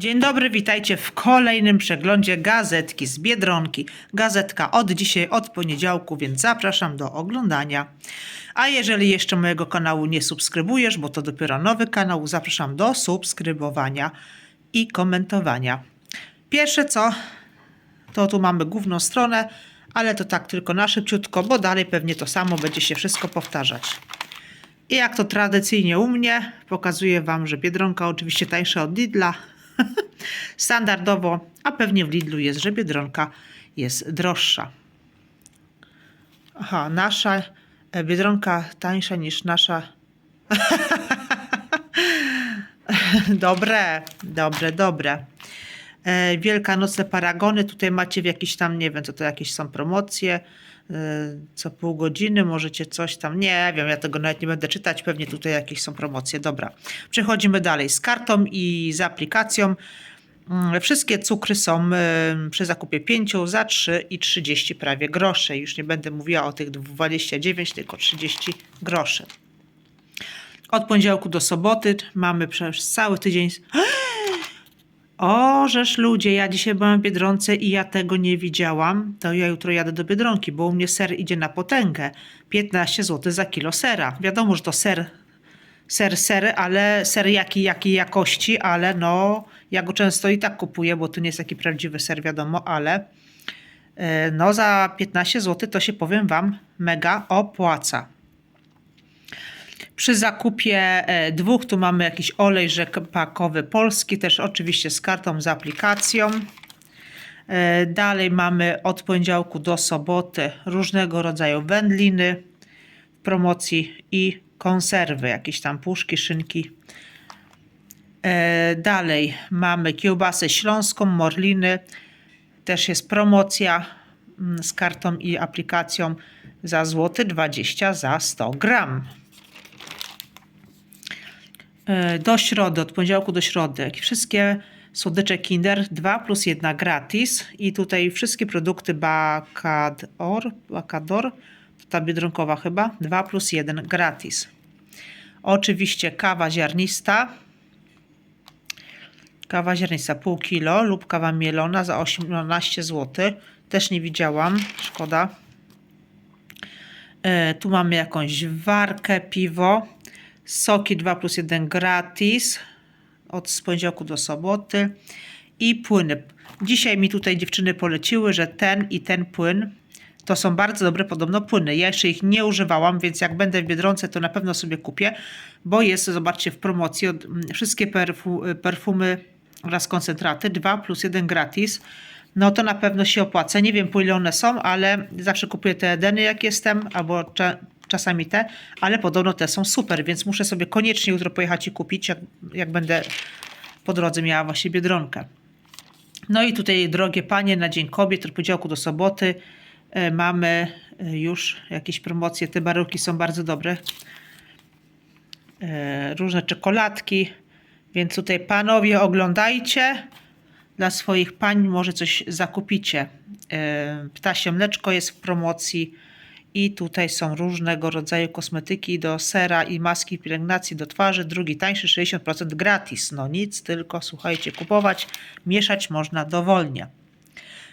Dzień dobry, witajcie w kolejnym przeglądzie gazetki z Biedronki. Gazetka od dzisiaj, od poniedziałku, więc zapraszam do oglądania. A jeżeli jeszcze mojego kanału nie subskrybujesz, bo to dopiero nowy kanał, zapraszam do subskrybowania i komentowania. Pierwsze co, to tu mamy główną stronę, ale to tak tylko na szybciutko, bo dalej pewnie to samo będzie się wszystko powtarzać. I jak to tradycyjnie u mnie, pokazuję Wam, że Biedronka oczywiście tańsza od Lidla. Standardowo, a pewnie w Lidlu jest, że Biedronka jest droższa. Aha, nasza e, Biedronka tańsza niż nasza. dobre, dobre, dobre. E, Wielkanocne paragony. Tutaj macie w jakiś tam, nie wiem, co to jakieś są promocje. E, Co pół godziny możecie coś tam, nie wiem, ja tego nawet nie będę czytać, pewnie tutaj jakieś są promocje. Dobra, przechodzimy dalej z kartą i z aplikacją. Mm, Wszystkie cukry są y, przy zakupie 5 za 3 i 30 prawie grosze. Już nie będę mówiła o tych 29, tylko 30 groszy. Od poniedziałku do soboty mamy przez cały tydzień. O, żeż ludzie, ja dzisiaj byłam w Biedronce i ja tego nie widziałam. To ja jutro jadę do Biedronki, bo u mnie ser idzie na potęgę. 15 zł za kilo sera. Wiadomo, że to ser, ser, ser, ale ser jaki, jakiej jakości, ale no, ja go często i tak kupuję, bo to nie jest taki prawdziwy ser, wiadomo, ale e, no za 15 zł to się powiem Wam mega opłaca. Przy zakupie e, dwóch tu mamy jakiś olej rzepakowy polski, też oczywiście z kartą, z aplikacją. E, Dalej mamy od poniedziałku do soboty różnego rodzaju wędliny w promocji i konserwy, jakieś tam puszki, szynki. E, Dalej mamy kiełbasę śląską, morliny. Też jest promocja mm, z kartą i aplikacją za złoty 20 za 100 gram. E, Do środy, od poniedziałku do środy, wszystkie słodycze Kinder 2 plus 1 gratis i tutaj wszystkie produkty Bacador, Bacador to ta biedronkowa chyba, 2 plus 1 gratis. Oczywiście kawa ziarnista, kawa ziarnista pół kilo lub kawa mielona za 18 zł. Też nie widziałam, szkoda. E, tu mamy jakąś warkę, piwo, soki 2 plus 1 gratis od poniedziałku do soboty i płyny. Dzisiaj mi tutaj dziewczyny poleciły, że ten i ten płyn to są bardzo dobre podobno płyny. Ja jeszcze ich nie używałam, więc jak będę w Biedronce, to na pewno sobie kupię, bo jest, zobaczcie, w promocji od, mm, wszystkie perfu, perfumy oraz koncentraty 2 plus 1 gratis. No to na pewno się opłaca. Nie wiem po ile one są, ale zawsze kupuję te Edeny jak jestem, albo czasami te, ale podobno te są super, więc muszę sobie koniecznie jutro pojechać i kupić, jak, jak będę po drodze miała właśnie Biedronkę. No i tutaj, drogie panie, na Dzień Kobiet, od poniedziałku do soboty e, mamy e, już jakieś promocje. Te baryłki są bardzo dobre. E, różne czekoladki, więc tutaj panowie oglądajcie. Dla swoich pań może coś zakupicie. E, Ptasie mleczko jest w promocji i tutaj są różnego rodzaju kosmetyki do sera i maski pielęgnacji do twarzy. Drugi tańszy 60% gratis. No nic, tylko słuchajcie, kupować, mieszać można dowolnie.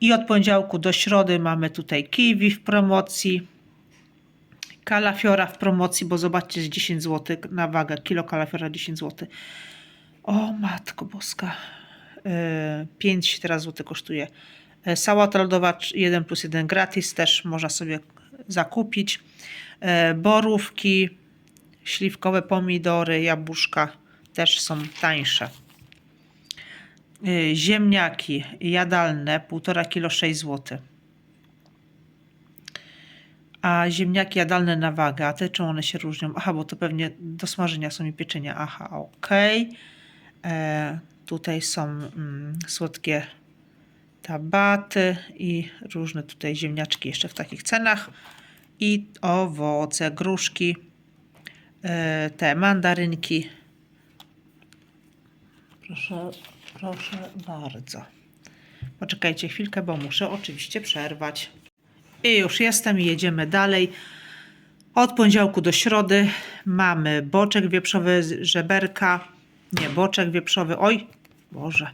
I od poniedziałku do środy mamy tutaj kiwi w promocji. Kalafiora w promocji, bo zobaczcie, jest 10 zł na wagę. Kilo kalafiora 10 zł. O matko boska. Yy, 5 teraz zł kosztuje. Yy, Sałata lodowa 1 plus 1 gratis też można sobie zakupić. Yy, Borówki, śliwkowe pomidory, jabłuszka też są tańsze. Yy, Ziemniaki jadalne 1,5 kg 6 zł. A ziemniaki jadalne na wagę, a te czym one się różnią? Aha, bo to pewnie do smażenia są i pieczenia. Aha, okej. E, Tutaj są mm, słodkie tabaty i różne tutaj ziemniaczki jeszcze w takich cenach. I owoce, gruszki, e, te mandarynki. Proszę, proszę bardzo. Poczekajcie chwilkę, bo muszę oczywiście przerwać. I już jestem i jedziemy dalej. Od poniedziałku do środy mamy boczek wieprzowy, żeberka, nie, boczek wieprzowy, oj, Boże.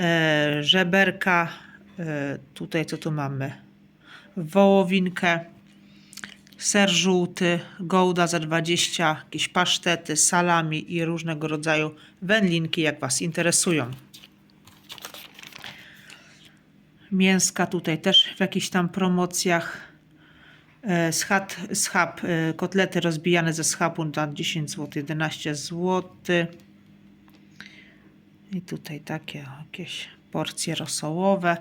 E, żeberka. E, tutaj co tu mamy? Wołowinkę. Ser żółty, gołda za 20, jakieś pasztety, salami i różnego rodzaju wędlinki, jak Was interesują. Mięska tutaj też w jakichś tam promocjach. E, Schab, schab, kotlety rozbijane ze schabu na 10 zł, 11 zł. I tutaj takie jakieś porcje rosołowe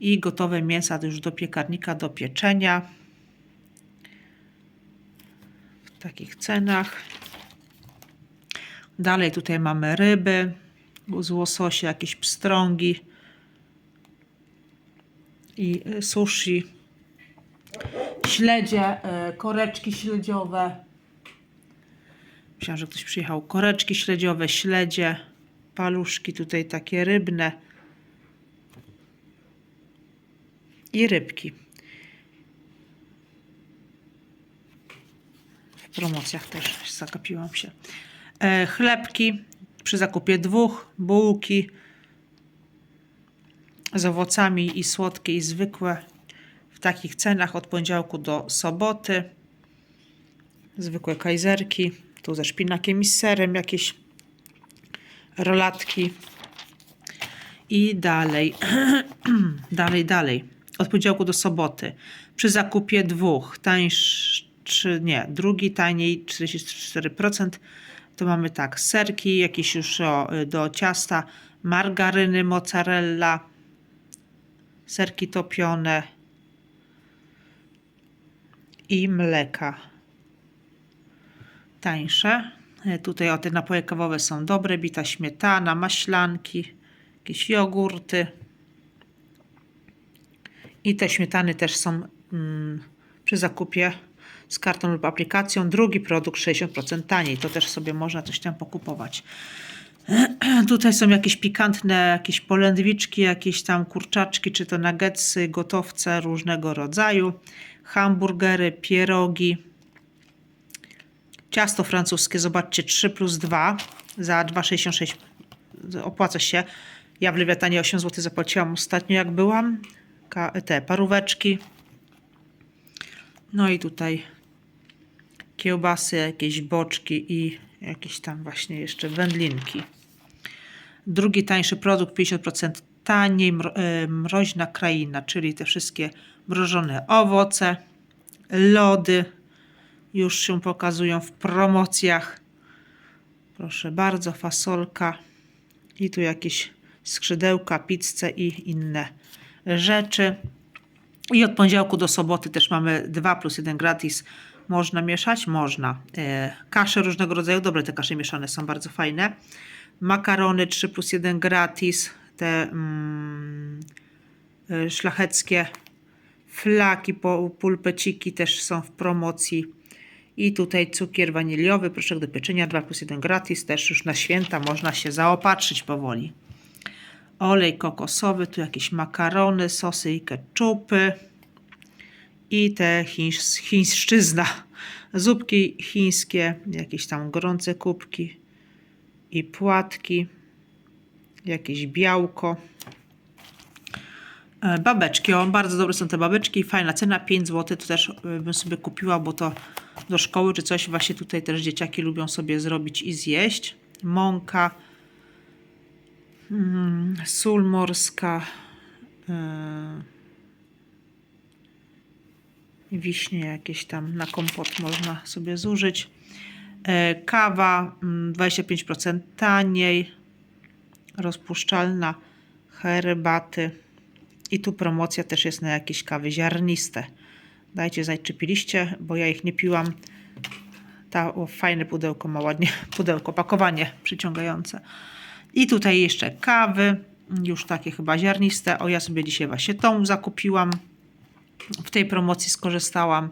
i gotowe mięsa już do piekarnika, do pieczenia. W takich cenach. Dalej tutaj mamy ryby z łososia, jakieś pstrągi i y, sushi. Śledzie, y, koreczki śledziowe. Myślałam, że ktoś przyjechał. Koreczki śledziowe, śledzie, paluszki tutaj takie rybne. I rybki. W promocjach też zagapiłam się. E, chlebki. Przy zakupie dwóch, bułki. Z owocami i słodkie i zwykłe. W takich cenach od poniedziałku do soboty. Zwykłe kajzerki, tu ze szpinakiem i serem jakieś rolatki. I dalej, dalej, dalej. Od poniedziałku do soboty. Przy zakupie dwóch, tańszy, nie, drugi taniej 44%. To mamy tak, serki, jakieś już o, do ciasta, margaryny, mozzarella, serki topione i mleka. Tańsze. E, Tutaj o te napoje kawowe są dobre, bita śmietana, maślanki, jakieś jogurty. I te śmietany też są mm, przy zakupie z kartą lub aplikacją. Drugi produkt 60% taniej. To też sobie można coś tam pokupować. Tutaj są jakieś pikantne, jakieś polędwiczki, jakieś tam kurczaczki, czy to nuggetsy, gotowce różnego rodzaju, hamburgery, pierogi, ciasto francuskie, zobaczcie, 3 plus 2 za 2,66 opłaca się. Ja w Lewiatanie 8 zł zapłaciłam ostatnio jak byłam. Te paróweczki. No i tutaj kiełbasy, jakieś boczki i jakieś tam właśnie jeszcze wędlinki. Drugi tańszy produkt 50% taniej, e, mroźna kraina, czyli te wszystkie mrożone owoce, lody już się pokazują w promocjach. Proszę bardzo, fasolka i tu jakieś skrzydełka, pizzę i inne rzeczy. I od poniedziałku do soboty też mamy 2 plus 1 gratis. Można mieszać? Można. E, kasze różnego rodzaju, dobre te kasze mieszane są bardzo fajne. Makarony 3 plus 1 gratis. Te mm, e, szlacheckie flaki, pulpeciki też są w promocji. I tutaj cukier waniliowy, proszek do pieczenia 2 plus 1 gratis. Też już na święta można się zaopatrzyć powoli olej kokosowy, tu jakieś makarony, sosy i ketchupy i te chińs, chińszczyzna, zupki chińskie, jakieś tam gorące kubki i płatki, jakieś białko. E, Babeczki, o, bardzo dobre są te babeczki, fajna cena, 5 zł, to też e, bym sobie kupiła, bo to do szkoły czy coś, właśnie tutaj też dzieciaki lubią sobie zrobić i zjeść. Mąka, Mm, sól morska, yy, wiśnie jakieś tam na kompot można sobie zużyć. E, Kawa mm, 25% taniej, rozpuszczalna, herbaty. I tu promocja też jest na jakieś kawy ziarniste. Dajcie znać, czy piliście, bo ja ich nie piłam. Ta o, fajne pudełko ma ładnie, pudełko, pakowanie przyciągające. I tutaj jeszcze kawy, już takie chyba ziarniste. O, ja sobie dzisiaj właśnie tą zakupiłam. W tej promocji skorzystałam.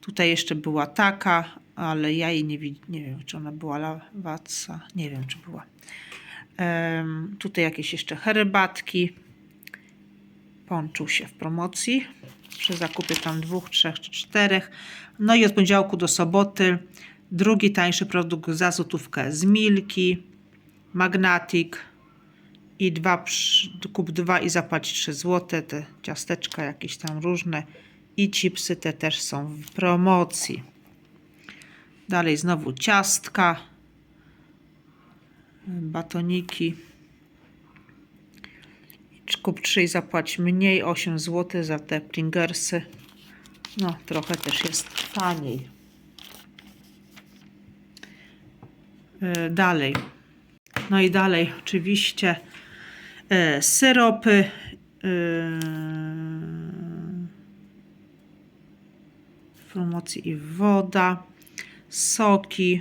Tutaj jeszcze była taka, ale ja jej nie widzę. Nie wiem, czy ona była lawaca. Nie wiem, czy była. Em, tutaj jakieś jeszcze herbatki. Ponczuł się w promocji. Przy zakupie tam dwóch, trzech czy czterech. No i od poniedziałku do soboty drugi tańszy produkt za złotówkę z Milki. Magnatic i dwa, kup dwa i zapłać 3 zł. Te ciasteczka jakieś tam różne i chipsy te też są w promocji. Dalej znowu ciastka, batoniki. Kup 3 i zapłać mniej 8 zł za te Pringersy. No, trochę też jest taniej. E, Dalej. No i dalej oczywiście e, syropy. e, promocji i woda, soki,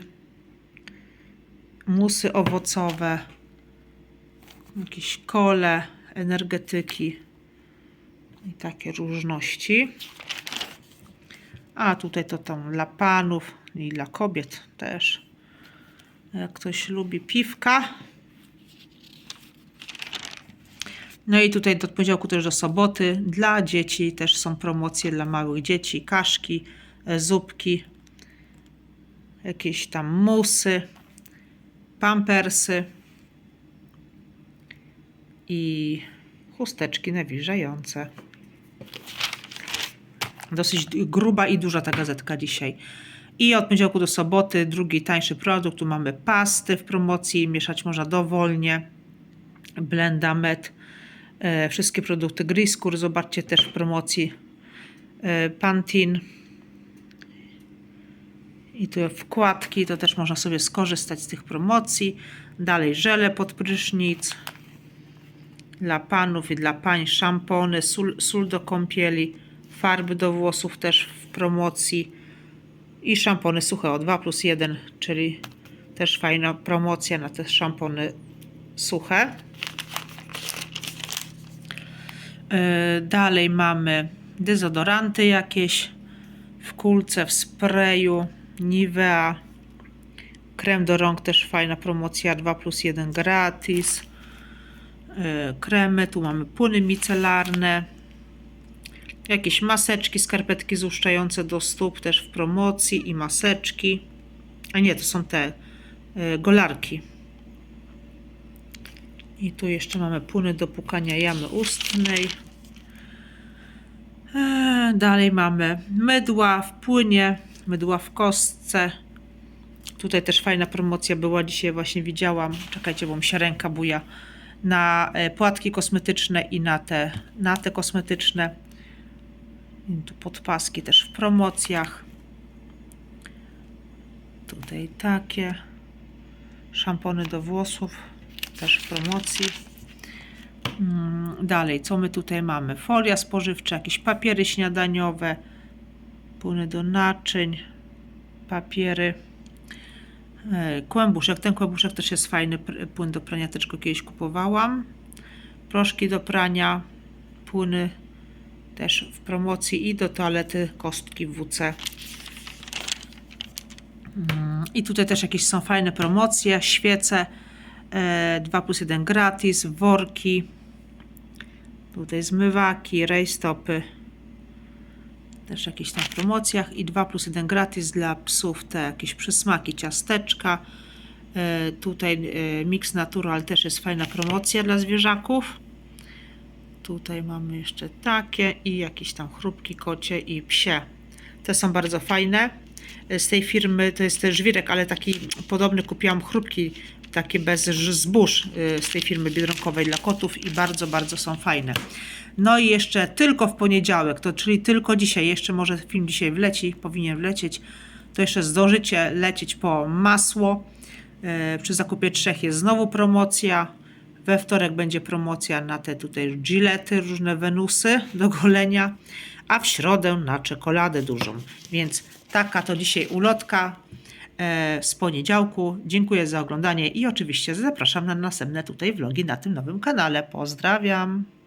musy owocowe, jakieś kole, energetyki i takie różności. A tutaj to tam dla panów i dla kobiet też. Jak ktoś lubi piwka. No i tutaj do poniedziałku też do soboty dla dzieci też są promocje dla małych dzieci, kaszki, e, zupki, jakieś tam musy, pampersy i chusteczki nawilżające. Dosyć gruba i duża ta gazetka dzisiaj. I od poniedziałku do soboty drugi tańszy produkt. Tu mamy pasty w promocji, mieszać można dowolnie. Blenda Med. E, wszystkie produkty Griskur, zobaczcie też w promocji. E, Pantin. I tu wkładki, to też można sobie skorzystać z tych promocji. Dalej żele pod prysznic. Dla panów i dla pań szampony, sól, sól do kąpieli, farby do włosów też w promocji i szampony suche o 2 plus 1, czyli też fajna promocja na te szampony suche. Yy, Dalej mamy dezodoranty jakieś w kulce, w sprayu, Nivea, krem do rąk też fajna promocja 2 plus 1 gratis. Yy, Kremy, tu mamy płyny micelarne, jakieś maseczki, skarpetki złuszczające do stóp też w promocji i maseczki. A nie, to są te y, golarki. I tu jeszcze mamy płyny do pukania jamy ustnej. E, Dalej mamy mydła w płynie, mydła w kostce. Tutaj też fajna promocja była dzisiaj, właśnie widziałam. Czekajcie, bo mi się ręka buja. Na e, płatki kosmetyczne i na te, na te kosmetyczne. Tu podpaski też w promocjach. Tutaj takie. Szampony do włosów też w promocji. Mm, Dalej, co my tutaj mamy? Folia spożywcza, jakieś papiery śniadaniowe, płyny do naczyń, papiery. E, Kłębuszek. Ten kłębuszek też jest fajny. Płyn do prania też go kiedyś kupowałam. Proszki do prania, płyny też w promocji i do toalety kostki WC. Mm, I tutaj też jakieś są fajne promocje, świece e, 2 plus 1 gratis, worki, tutaj zmywaki, rejstopy, też jakieś tam promocjach i 2 plus 1 gratis dla psów, te jakieś przysmaki, ciasteczka. E, tutaj e, Mix Natural też jest fajna promocja dla zwierzaków. Tutaj mamy jeszcze takie i jakieś tam chrupki kocie i psie. Te są bardzo fajne. Z tej firmy to jest też żwirek, ale taki podobny kupiłam chrupki takie bez zbóż y, z tej firmy biedronkowej dla kotów i bardzo, bardzo są fajne. No i jeszcze tylko w poniedziałek, to czyli tylko dzisiaj, jeszcze może film dzisiaj wleci, powinien wlecieć, to jeszcze zdążycie lecieć po masło. E, Przy zakupie trzech jest znowu promocja. We wtorek będzie promocja na te tutaj gilety, różne wenusy do golenia, a w środę na czekoladę dużą. Więc taka to dzisiaj ulotka z poniedziałku. Dziękuję za oglądanie i oczywiście zapraszam na następne tutaj vlogi na tym nowym kanale. Pozdrawiam!